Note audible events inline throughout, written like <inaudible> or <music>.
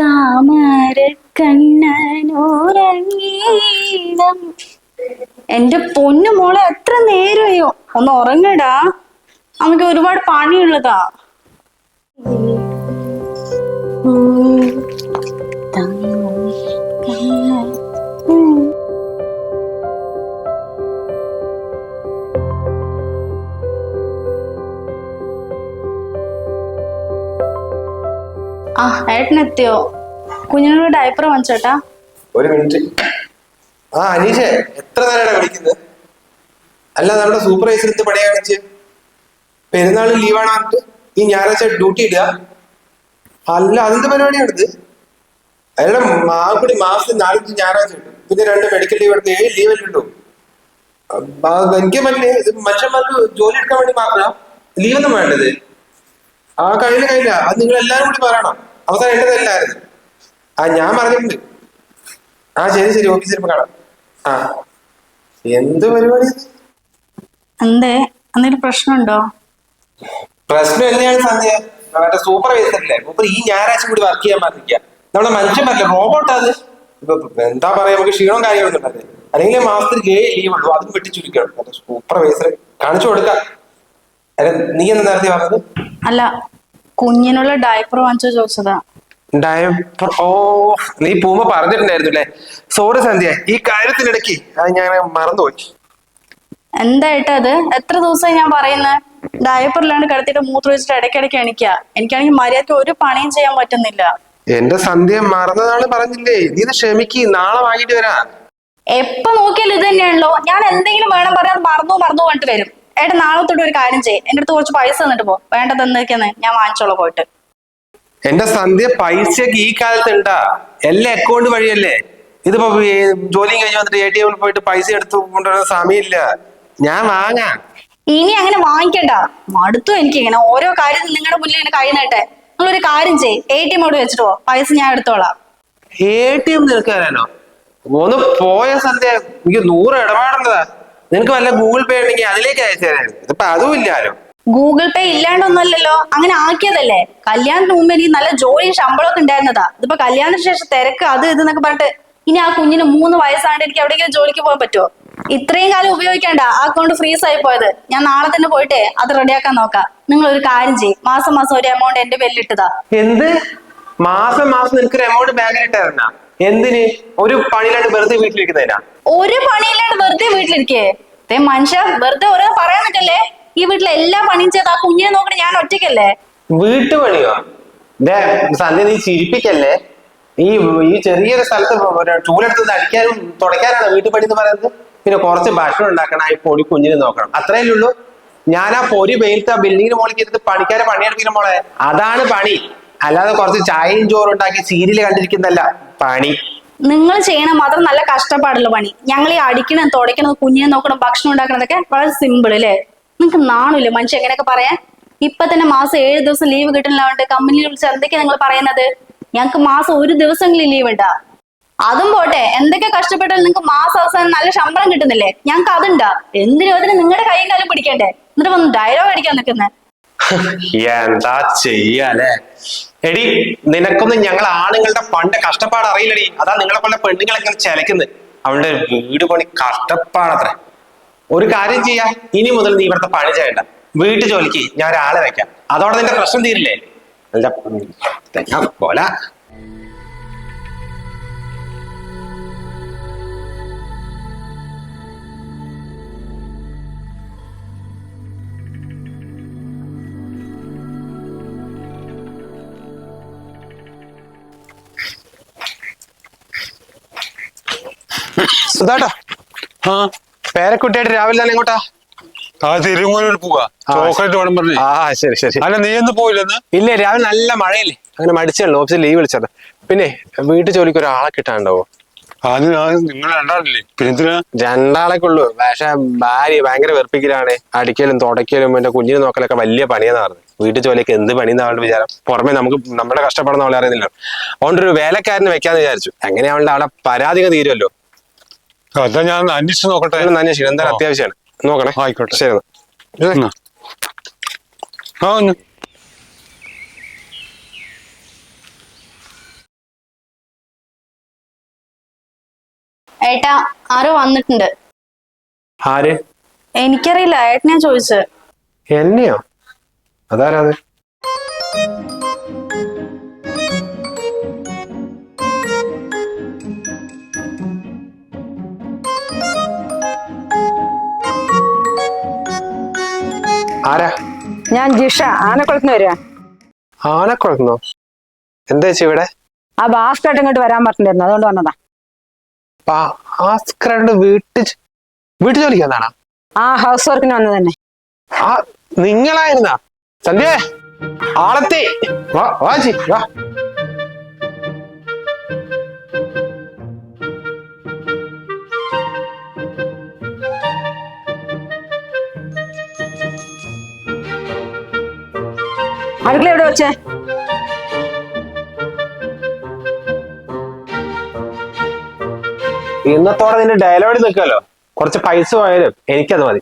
താമര കണ്ണനുറങ്ങീണം എന്റെ പൊന്നു മോളെ എത്ര നേരമായോ? ഒന്ന് ഉറങ്ങടാ. നമുക്ക് ഒരുപാട് പണിയുള്ളതാ. ആ ഏട്ടനെത്തിയോ? കുഞ്ഞിനോട് ഡയപ്പർ വാങ്ങിച്ചോട്ടാ. ഒരു മിനിറ്റ്. ആ അനീഷേ എത്ര നേരമാണ് വിളിക്കുന്നത് അല്ല നമ്മുടെ സൂപ്പർവൈസർ എന്ത് പണി കാണിച്ച്. പെരുന്നാൾ ലീവാണ് പറഞ്ഞിട്ട് ഈ ഞായറാഴ്ച ഡ്യൂട്ടി ഇടുക. അല്ല അതിന്റെ പരിപാടിയാണിത്. അയാളുടെ മാകൂടി മാസത്തിൽ നാലഞ്ച് ഞായറാഴ്ച ഉണ്ട് പിന്നെ രണ്ട് മെഡിക്കൽ ലീവ് എടുത്ത് ഏഴ് ലീവ് ഉണ്ടോ എനിക്ക് മറ്റേ മനുഷ്യന്മാർക്ക് ജോലി എടുക്കാൻ വേണ്ടി മാത്രം ലീവൊന്നും വേണ്ടത്. ആ കഴിയില്ല കഴിയില്ല അത് നിങ്ങൾ എല്ലാവരും കൂടി പറയണം. അവസാനം എന്റെ തല്ലായിരുന്നു ആ ഞാൻ പറഞ്ഞിട്ടുണ്ട്. ആ ശരി ശരി ഓഫീസിൽ ഇപ്പൊ കാണാം. ആ. എന്ത് പരിപാടി? എന്തേ? എന്തെങ്കിലും പ്രശ്നമുണ്ടോ? പ്രശ്നം എന്നെയാണ് സന്ധ്യ? മറ്റേ സൂപ്പർവൈസർ അല്ലേ മൂപ്പർ ഈ ഞായറാഴ്ച കൂടി വർക്ക് ചെയ്യാൻ പറഞ്ഞിരിക്കുക നമ്മുടെ മനുഷ്യന്മാരല്ലേ റോബോട്ട് അത്? ഇപ്പൊ എന്താ പറയാ നമുക്ക് ക്ഷീണവും കാര്യമൊന്നും ഉണ്ടല്ലേ അല്ലെങ്കിൽ മാസത്തിൽ ഏഴ് ലീവ് ഉള്ളൂ. അതും വെട്ടിച്ചുരുക്കണം മറ്റേ സൂപ്പർവൈസർ കാണിച്ചു കൊടുക്കാം. അല്ല നീ എന്താ നേരത്തെ പറഞ്ഞത്? അല്ല കുഞ്ഞിനുള്ള ഡയപ്പർ വാങ്ങിച്ചോ ചോദിച്ചതാ ഡയപ്പർ ഓ നീ പൂമ്പ പറഞ്ഞിട്ടുണ്ടായിരുന്നു അല്ലേ? സോറി സന്ധ്യ. ഈ കാര്യത്തിനിടയ്ക്ക് അത് ഞാൻ മറന്നുപോയി. എന്തായിട്ട് അത്? എത്ര ദിവസമായി ഞാൻ പറയുന്നത് ഡയപ്പറിലാണ് കിടത്തിയിട്ട് മൂത്ര വെച്ചിട്ട് ഇടയ്ക്കിടയ്ക്ക് എണിക്കുക എനിക്കാണെങ്കിൽ മര്യാദയ്ക്ക് ഒരു പണിയും ചെയ്യാൻ പറ്റുന്നില്ല. എന്റെ സന്ധ്യ മറന്നതാണ് പറഞ്ഞില്ലേ? നീ ക്ഷമിക്ക്. നാളെ വാങ്ങിട്ട് വരാ. എപ്പൊ നോക്കിയാലും ഇത് തന്നെയാണല്ലോ. ഞാൻ എന്തെങ്കിലും വേണം പറയാൻ മറന്നു മറന്നു പറഞ്ഞിട്ട് വരും. ഏട്ടാ നാളെ തൊട്ട് ഒരു കാര്യം ചെയ്യും. എന്റെ അടുത്ത് കുറച്ച് പൈസ തന്നിട്ട് പോ. വേണ്ട തന്നേക്കെന്ന് ഞാൻ വാങ്ങിച്ചോളാം പോയിട്ട്. എന്റെ സന്ധ്യ പൈസ ഈ കാലത്ത് ഉണ്ടാ എല്ലാ അക്കൗണ്ട് വഴിയല്ലേ? ഇതിപ്പോ ജോലി കഴിഞ്ഞ് വന്നിട്ട് എ ടി എമ്മിൽ പോയിട്ട് പൈസ എടുത്ത് കൊണ്ടുവരുന്ന സമയമില്ല. ഞാൻ വാങ്ങാ. ഇനി അങ്ങനെ വാങ്ങിക്കണ്ട. മടുത്തു എനിക്ക് ഇങ്ങനെ ഓരോ കാര്യത്തിൽ നിങ്ങളുടെ മുന്നിൽ ഇങ്ങനെ കൈ നീട്ടെ. നിങ്ങളൊരു കാര്യം ചെയ്യേ. എ ടി എം അവിടെ വെച്ചിട്ട് പോ. പൈസ ഞാൻ എടുത്തോളാം. എ ടി എം നിൽക്കാനോ ഒന്ന് പോയ സന്ധ്യ? എനിക്ക് നൂറ് ഇടപാടുള്ളതാ. നിനക്ക് വല്ല ഗൂഗിൾ പേ ഉണ്ടെങ്കിൽ അതിലേക്ക് അയച്ചു തരായിരുന്നു. ഇതിപ്പോ അതും ഇല്ലാലോ? ഗൂഗിൾ പേ ഇല്ലാണ്ടൊന്നല്ലല്ലോ അങ്ങനെ ആക്കിയതല്ലേ? കല്യാണത്തിന് മുമ്പ് എനിക്ക് നല്ല ജോലിയും ശമ്പളമൊക്കെ ഉണ്ടായിരുന്നതാ. ഇതിപ്പോ കല്യാണത്തിന് ശേഷം തിരക്ക് അത് ഇത് എന്നൊക്കെ പറഞ്ഞിട്ട് ഇനി ആ കുഞ്ഞിന് മൂന്ന് വയസ്സാണ്ട് എനിക്ക് എവിടെയെങ്കിലും ജോലിക്ക് പോകാൻ പറ്റുമോ? ഇത്രയും കാലം ഉപയോഗിക്കണ്ട ആ അക്കൗണ്ട് ഫ്രീസ് ആയി പോയത്. ഞാൻ നാളെ തന്നെ പോയിട്ടേ അത് റെഡിയാക്കാൻ നോക്കാം. നിങ്ങൾ ഒരു കാര്യം ചെയ്യും. മാസം മാസം ഒരു എമൗണ്ട് എന്റെ പേരിലിട്ടതാ എന്ത്? മാസം മാസം നിനക്കൊരു എമൗണ്ട് ബാങ്കിലിട്ടാ എന്തിന്? ഒരു പണിയിലാണ്ട് വെറുതെ വീട്ടിലിരിക്കുന്നതിനാ? ഒരു പണിയില്ലാണ്ട് വെറുതെ വീട്ടിലിരിക്കേ. ദേ മനുഷ്യ വെറുതെ ഓരോ പറയാൻ നിൽക്കല്ലേ ഈ വീട്ടിലെ എല്ലാ പണിയും ചെയ്ത് ആ കുഞ്ഞിനെ നോക്കണ ഞാൻ ഒറ്റയ്ക്കല്ലേ? വീട്ടുപണിയോ ദേ സന്ധ്യ നീ ചിരിപ്പിക്കല്ലേ? ഈ ഈ ചെറിയൊരു സ്ഥലത്ത് ചൂലെടുത്ത് അടിക്കാനും തുടയ്ക്കാനാണ് വീട്ടുപണി എന്ന് പറയുന്നത്? പിന്നെ കുറച്ച് ഭക്ഷണം ഉണ്ടാക്കണം ഈ പൊടി കുഞ്ഞിനെ നോക്കണം. അത്രയല്ലേ ഉള്ളൂ? ഞാൻ ആ പൊരി വെയിലത്ത് ആ ബിൽഡിങ്ങിന് മുകളിൽ ഇരുന്ന് പണിക്കാരെ പണിയെടുപ്പിക്കുന്ന മോളെ. അതാണ് പണി. അല്ലാതെ കുറച്ച് ചായയും ചോറും ഉണ്ടാക്കി സീരിയൽ കണ്ടിരിക്കുന്നതല്ല. പണി. നിങ്ങൾ ചെയ്യണ മാത്രം നല്ല കഷ്ടപ്പാടുള്ള പണി. ഞങ്ങൾ ഈ അടിക്കണം തുടയ്ക്കണം കുഞ്ഞിനെ നോക്കണം ഭക്ഷണം ഉണ്ടാക്കണതൊക്കെ വളരെ സിമ്പിൾ അല്ലേ നിങ്ങൾക്ക് നാണില്ലേ മനുഷ്യ എങ്ങനെയൊക്കെ പറയാൻ? ഇപ്പൊ തന്നെ മാസം ഏഴ് ദിവസം ലീവ് കിട്ടുന്നില്ലാണ്ട് കമ്പനിയിൽ വിളിച്ച് എന്തൊക്കെയാ നിങ്ങൾ പറയുന്നത്? ഞങ്ങൾക്ക് മാസം ഒരു ദിവസമെങ്കിലും ലീവ് ഉണ്ടാ അതും പോട്ടെ എന്തൊക്കെ കഷ്ടപ്പെട്ടാലും നിങ്ങൾക്ക് മാസം അവസാനം നല്ല ശമ്പളം കിട്ടുന്നില്ലേ? ഞങ്ങൾക്ക് അതുണ്ടാ. എന്തിനും അതിന് നിങ്ങളുടെ കൈയും കാലും പിടിക്കണ്ടേ? എന്നിട്ട് വന്ന് ഡയലോഗ് അടിക്കാൻ നിൽക്കുന്നേ. <laughs> എന്താ ചെയ്യാലേ എടി നിനക്കൊന്നും ഞങ്ങൾ ആണുങ്ങളുടെ പണ്ട് കഷ്ടപ്പാട് അറിയില്ലടി. അതാ നിങ്ങളെ പോലെ ഇങ്ങനെ ചിലക്കുന്നത് അവളുടെ വീട് പണി കഷ്ടപ്പാടത്രേ. ഒരു കാര്യം ചെയ്യാ ഇനി മുതൽ നീ ഇവിടുത്തെ പണി ചെയ്യണ്ട. വീട്ടു ജോലിക്ക് ഞാൻ ഒരാളെ വെക്കാം. അതോടെ നിന്റെ പ്രശ്നം തീരില്ലേ? അല്ല തെങ്ങ സുധാട്ടോ. ആ. പേരക്കുട്ടിയായിട്ട് രാവിലെ തന്നെ ഇങ്ങോട്ടാ? ആ തിരുമൂലൂർ പോവാ. ചോക്ലേറ്റ് വേണം പറഞ്ഞു. ആ ശരി ശരി അല്ല നീ എന്ന് പോയില്ലെന്ന് ഇല്ല രാവിലെ നല്ല മഴയല്ലേ. അങ്ങനെ മടിച്ചുള്ളൂ ഓഫീസിൽ ലീവ് വിളിച്ചത്. പിന്നെ വീട്ടു ജോലിക്ക് ഒരാളെ കിട്ടാണ്ടാവോ അത് നിങ്ങൾ രണ്ടാളില്ലേ? പിന്നെ രണ്ടാളൊക്കെ ഉള്ളൂ പക്ഷെ ഭാര്യ ഭയങ്കര വെറുപ്പിക്കലാണ്. അടിക്കലും തുടയ്ക്കലും എന്റെ കുഞ്ഞിനെ നോക്കലൊക്കെ വലിയ പണിയെന്ന് പറഞ്ഞു. വീട്ടു ജോലിയൊക്കെ എന്ത് പണിയെന്ന് അവളുടെ വിചാരം. പുറമെ നമുക്ക് നമ്മുടെ കഷ്ടപ്പെടുന്ന അവളെ അറിയുന്നില്ല അതുകൊണ്ട് ഒരു വേലക്കാരനെ വെക്കാന്ന് വിചാരിച്ചു. അങ്ങനെ അവളുടെ അവിടെ പരാതികൾ തീരുമല്ലോ അതാ ഞാൻ അന്വേഷിച്ച് നോക്കട്ടെ. ഒന്ന് അന്വേഷിക്കണം എന്തായാലും അത്യാവശ്യമാണ്. നോക്കണേ. ആയിക്കോട്ടെ. ശരി എന്നാ. ആ ഒന്ന്. ഏട്ടാ ആരോ വന്നിട്ടുണ്ട്. ആര്? എനിക്കറിയില്ല. ഏട്ടനെയാ ചോദിച്ചത്. എന്നെയോ? അതാരാത്? ആരാ? ഞാൻ ജിഷ ആനക്കുളത്തിന് വരിക ആനക്കുളത്തുനിന്നോ എന്താ ചേച്ചി ഇവിടെ? ആ ഭാസ്കർ ഇങ്ങോട്ട് വരാൻ പറഞ്ഞിട്ടുണ്ടായിരുന്നു അതുകൊണ്ട് വന്നതാ. ഭാസ്കരന്റെ വീട്ടിൽ വീട്ടു ജോലിക്ക് വന്നാണോ ആ ഹൗസ് വർക്കിന് വന്നത് തന്നെ. ആ നിങ്ങളായിരുന്നാ? സന്ധ്യ ആളത്തെ. വാ വാ ചി വാ. അടുക്കള എവിടെ വെച്ചേ? ഇന്നത്തോടെ നിന്റെ ഡയലോഗിൽ നിൽക്കുമല്ലോ. കുറച്ച് പൈസ പോയാലും എനിക്കത് മതി.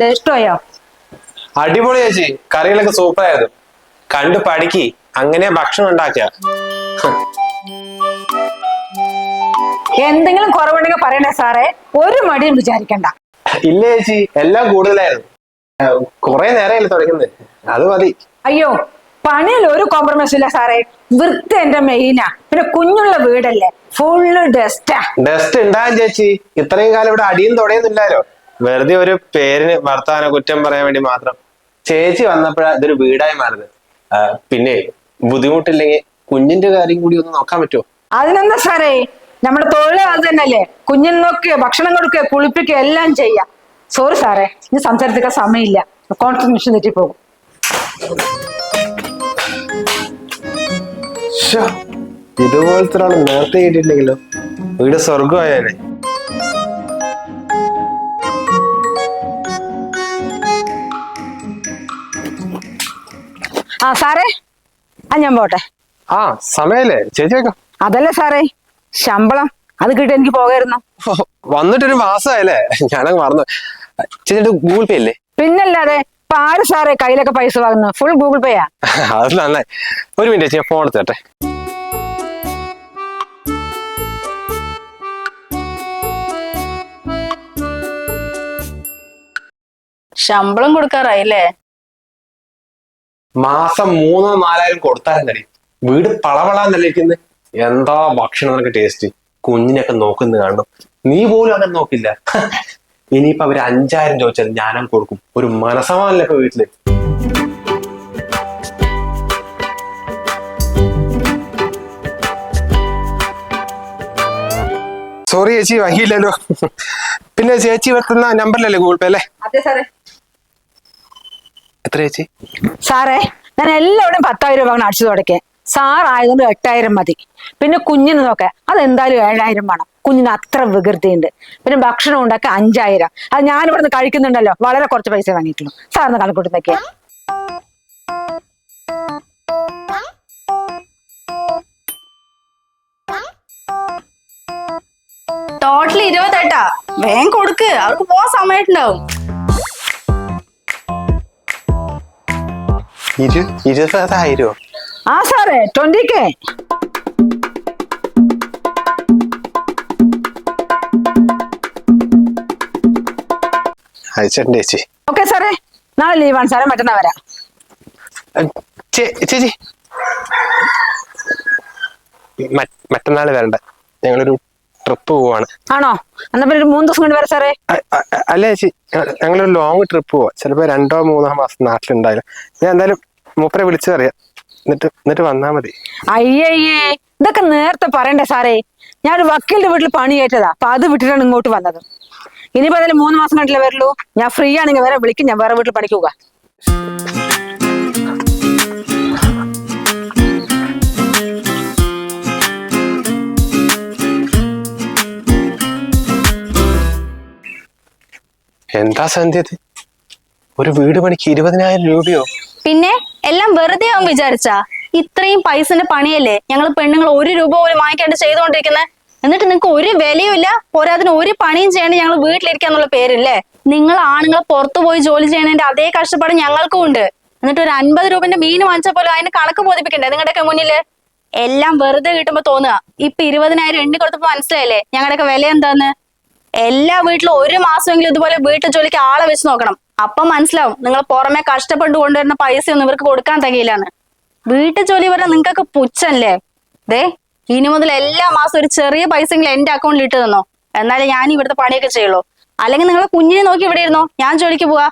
എങ്ങനെയുണ്ട് ഇഷ്ടമായോ? അടിപൊളി ചേച്ചി. കറികളൊക്കെ സൂപ്പർ ആയിരുന്നു കണ്ട് പഠിക്ക്. അങ്ങനെ ഭക്ഷണം ഉണ്ടാക്കുക എന്തെങ്കിലും കുറവുണ്ടെങ്കിൽ പറയണേ സാറേ? ഒരു മടിയും വിചാരിക്കണ്ട. ഇല്ല ചേച്ചി. എല്ലാം കൂടുതലായിരുന്നു. കുറെ നേരമല്ലേ തുടങ്ങുന്നത് അത് മതി. അയ്യോ പണിയിൽ ഒരു കോംപ്രമൈസും ഇല്ല സാറേ. വൃത്തി എന്റെ മെയിനാ പിന്നെ കുഞ്ഞുള്ള വീടല്ലേ? ഫുള്ള് ഡസ്റ്റാ ഡസ്റ്റ് ഉണ്ടാകും ചേച്ചി. ഇത്രയും കാലം ഇവിടെ അടിയും തുടയുന്നില്ലല്ലോ വെറുതെ ഒരു പേരിന് ഭർത്താവിനെ കുറ്റം പറയാൻ വേണ്ടി മാത്രം. ചേച്ചി വന്നപ്പോഴാ ഇതൊരു വീടായി മാറുന്നത് പിന്നെ ബുദ്ധിമുട്ടില്ലെങ്കിൽ കുഞ്ഞിന്റെ കാര്യം കൂടി ഒന്ന് നോക്കാൻ പറ്റുമോ അതിനെന്താ സാറേ? നമ്മുടെ തൊഴിൽ അത് തന്നെയല്ലേ? കുഞ്ഞിന് നോക്കുക ഭക്ഷണം കൊടുക്കുക കുളിപ്പിക്കുക എല്ലാം ചെയ്യാം. സോറി സാറേ ഇനി സംസാരിക്കാൻ സമയമില്ല. കോൺസെൻട്രേഷൻ തെറ്റിപ്പോകും പോകും. ഇതുപോലത്തെ ഒരാൾ നേരത്തെ കിട്ടിയിട്ടില്ലെങ്കിലോ വീട് സ്വർഗമായേനെ ആ സാറേ. ആ ഞാൻ പോട്ടെ. ആ സമയല്ലേ. ചേച്ചി അതല്ലേ സാറേ. ശമ്പളം. അത് കിട്ടി എനിക്ക് പോകായിരുന്നു. വന്നിട്ടൊരു മാസമായല്ലേ ഞാനങ്ങ് മറന്നു. ചേച്ചിട്ട് ഗൂഗിൾ പേ അല്ലേ? പിന്നല്ലാതെ ഇപ്പൊ ആര് സാറേ കയ്യിലൊക്കെ പൈസ വാങ്ങുന്നു ഫുൾ ഗൂഗിൾ പേയാ അത് നന്നായി. ഒരു മിനിറ്റ് ഞാൻ ഫോൺ എടുത്തേട്ടെ ശമ്പളം കൊടുക്കാറായില്ലേ? മാസം മൂന്നോ നാലായിരം കൊടുത്താലും വീട് പളവളാൻ ഇരിക്കുന്നത് എന്താ ഭക്ഷണം എന്നൊക്കെ ടേസ്റ്റ് കുഞ്ഞിനൊക്കെ നോക്കുന്ന കാണും നീ പോലും അങ്ങനെ നോക്കില്ല. <laughs> ഇനിയിപ്പോ അവർ അഞ്ചായിരം ചോദിച്ചാൽ ഞാനും കൊടുക്കും. ഒരു മനസമാനല്ലേ ഇപ്പൊ വീട്ടിൽ? സോറി ചേച്ചി വഹിയില്ലല്ലോ <laughs> പിന്നെ ചേച്ചി വെക്കുന്ന നമ്പറിലല്ലേ ഗൂഗിൾ പേ അല്ലേ? അതെ സാറേ. എത്ര ചേച്ചി? സാറേ ഞാൻ എല്ലാവരും പത്തായിരം രൂപ അടിച്ചു തുടക്കേ. സാർ ആയതുകൊണ്ട് എട്ടായിരം മതി. പിന്നെ കുഞ്ഞിന് നോക്കെ അതെന്തായാലും ഏഴായിരം വേണം. കുഞ്ഞിന് അത്ര വികൃതിയുണ്ട്. പിന്നെ ഭക്ഷണം ഉണ്ടാക്കി അഞ്ചായിരം. അത് ഞാൻ ഇവിടുന്ന് കഴിക്കുന്നുണ്ടല്ലോ വളരെ കുറച്ച് പൈസ വാങ്ങിയിട്ടുള്ളൂ. സാറിന് കണക്കൂട്ടി നോക്കിയേ. ടോട്ടൽ ഇരുപത്തെട്ടാ വേഗം കൊടുക്ക്. അവർക്ക് പോവാൻ സമയത്തുണ്ടാവും ഇരുപതായിരോ ആ സാറേ ട്വന്റി കെ അയച്ചിട്ടുണ്ട് ചേച്ചി. ഓക്കെ സാറേ നാളെ ലീവാണ് സാറേ മറ്റന്നാ വരാം. ചേച്ചി. മറ്റന്നാൾ വരണ്ട. ഞങ്ങളൊരു ട്രിപ്പ് പോവാണ്. ആണോ? എന്നാ പിന്നെ ഒരു മൂന്ന് ദിവസം കൊണ്ട് വരാം സാറേ. അല്ല ചേച്ചി ഞങ്ങളൊരു ലോങ് ട്രിപ്പ് പോവാ. ചിലപ്പോ രണ്ടോ മൂന്നോ മാസം നാട്ടിലുണ്ടായാലും ഞാൻ എന്തായാലും മൂപ്പരെ വിളിച്ചറിയാം എന്നിട്ട് എന്നിട്ട് വന്നാ മതി. അയ്യേ ഇതൊക്കെ നേരത്തെ പറയണ്ടേ സാറേ? ഞാൻ ഒരു വക്കീലിന്റെ വീട്ടിൽ പണി ഏറ്റതാ അപ്പൊ അത് വിട്ടിട്ടാണ് ഇങ്ങോട്ട് വന്നത്. ഇനിയിപ്പോ അതിൽ മൂന്ന് മാസം കണ്ടില്ലേ വരുള്ളൂ. ഞാൻ ഫ്രീ ആണെങ്കിൽ വേറെ വിളിക്കും. ഞാൻ വേറെ വീട്ടിൽ പണിക്കുക എന്താ സന്ധ്യത് ഒരു വീട് പണിക്ക് ഇരുപതിനായിരം രൂപയോ? പിന്നെ എല്ലാം വെറുതെ ആവും വിചാരിച്ചാ? ഇത്രയും പൈസന്റെ പണിയല്ലേ? ഞങ്ങൾ പെണ്ണുങ്ങൾ ഒരു രൂപ പോലും വാങ്ങിക്കാണ്ട് ചെയ്തുകൊണ്ടിരിക്കുന്നത് എന്നിട്ട് നിങ്ങൾക്ക് ഒരു വിലയും ഇല്ല. പോരാതിന് ഒരു പണിയും ചെയ്യേണ്ട ഞങ്ങൾ വീട്ടിലിരിക്കാന്നുള്ള പേരില്ലേ? നിങ്ങൾ ആണുങ്ങൾ പുറത്തു പോയി ജോലി ചെയ്യണതിന്റെ അതേ കഷ്ടപ്പാട് ഞങ്ങൾക്കും ഉണ്ട്. എന്നിട്ട് ഒരു അൻപത് രൂപന്റെ മീൻ വാങ്ങിച്ച പോലും അതിന് കണക്ക് ബോധിപ്പിക്കണ്ടേ? നിങ്ങളുടെയൊക്കെ മുന്നിൽ? എല്ലാം വെറുതെ കിട്ടുമ്പോ തോന്നുക. ഇപ്പൊ ഇരുപതിനായിരം എണ്ണി കൊടുത്തപ്പോ മനസ്സിലായില്ലേ? ഞങ്ങളുടെയൊക്കെ വില എന്താന്ന്? എല്ലാ വീട്ടിലും ഒരു മാസമെങ്കിലും ഇതുപോലെ വീട്ടു ജോലിക്ക് ആളെ വെച്ച് നോക്കണം. അപ്പം മനസ്സിലാവും. നിങ്ങൾ പുറമെ കഷ്ടപ്പെട്ട് കൊണ്ടുവരുന്ന പൈസ ഒന്നും ഇവർക്ക് കൊടുക്കാൻ തികയില്ലാന്ന്. വീട്ടു ജോലി വരെ നിങ്ങൾക്കൊക്കെ പുച്ഛല്ലേ? ദേ ഇനി മുതൽ എല്ലാ മാസം ഒരു ചെറിയ പൈസയെങ്കിലും എന്റെ അക്കൗണ്ടിൽ ഇട്ട് തന്നോ. എന്നാലേ ഞാൻ ഇവിടുത്തെ പണിയൊക്കെ ചെയ്യുള്ളൂ. അല്ലെങ്കിൽ നിങ്ങളെ കുഞ്ഞിനെ നോക്കി ഇവിടെ ഇരുന്നോ? ഞാൻ ജോലിക്ക് പോവാ.